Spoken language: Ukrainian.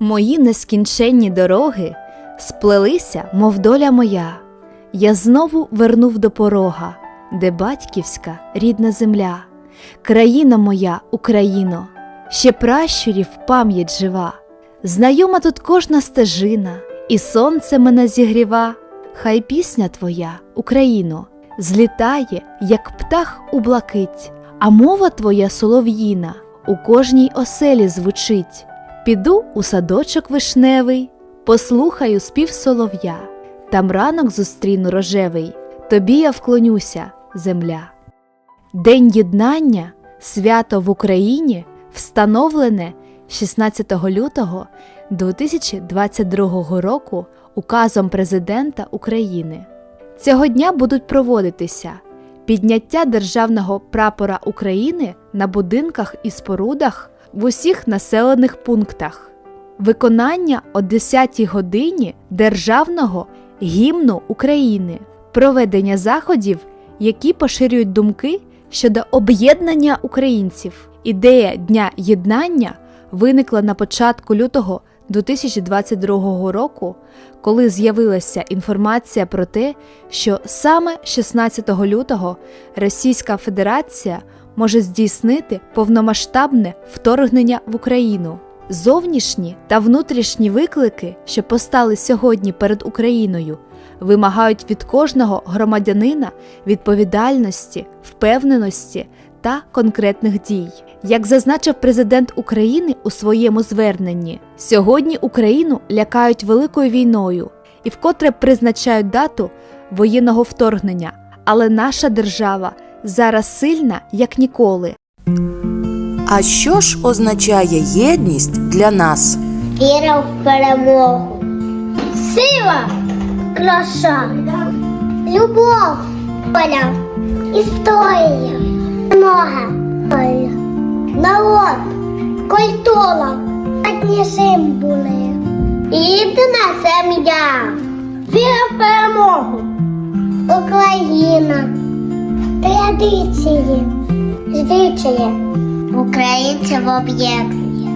Мої нескінченні дороги сплелися, мов доля моя. Я знову вернув до порога, де батьківська рідна земля, країна моя, Україно, ще пращурів пам'ять жива. Знайома тут кожна стежина, і сонце мене зігріва. Хай пісня твоя, Україно, злітає, як птах у блакить, а мова твоя солов'їна у кожній оселі звучить. Піду у садочок вишневий, послухаю спів солов'я, там ранок зустріну рожевий, тобі я вклонюся, земля. День єднання, свято в Україні, встановлене 16 лютого 2022 року указом Президента України. Цього дня будуть проводитися підняття державного прапора України на будинках і спорудах в усіх населених пунктах, виконання о 10 годині державного гімну України, проведення заходів, які поширюють думки щодо об'єднання українців. Ідея Дня єднання виникла на початку лютого 2022 року, коли з'явилася інформація про те, що саме 16 лютого Російська Федерація може здійснити повномасштабне вторгнення в Україну. Зовнішні та внутрішні виклики, що постали сьогодні перед Україною, вимагають від кожного громадянина відповідальності, впевненості та конкретних дій. Як зазначив президент України у своєму зверненні, сьогодні Україну лякають великою війною і вкотре призначають дату воєнного вторгнення, але наша держава зараз сильна як ніколи. А що ж означає єдність для нас? Віра в перемогу. Сила, краса, любов, воля, історія, нога, народ, культура, одні символи. Єдина сім'я. Віра в перемогу. Україна. Традиції. Звичаї. Українців об'єднує.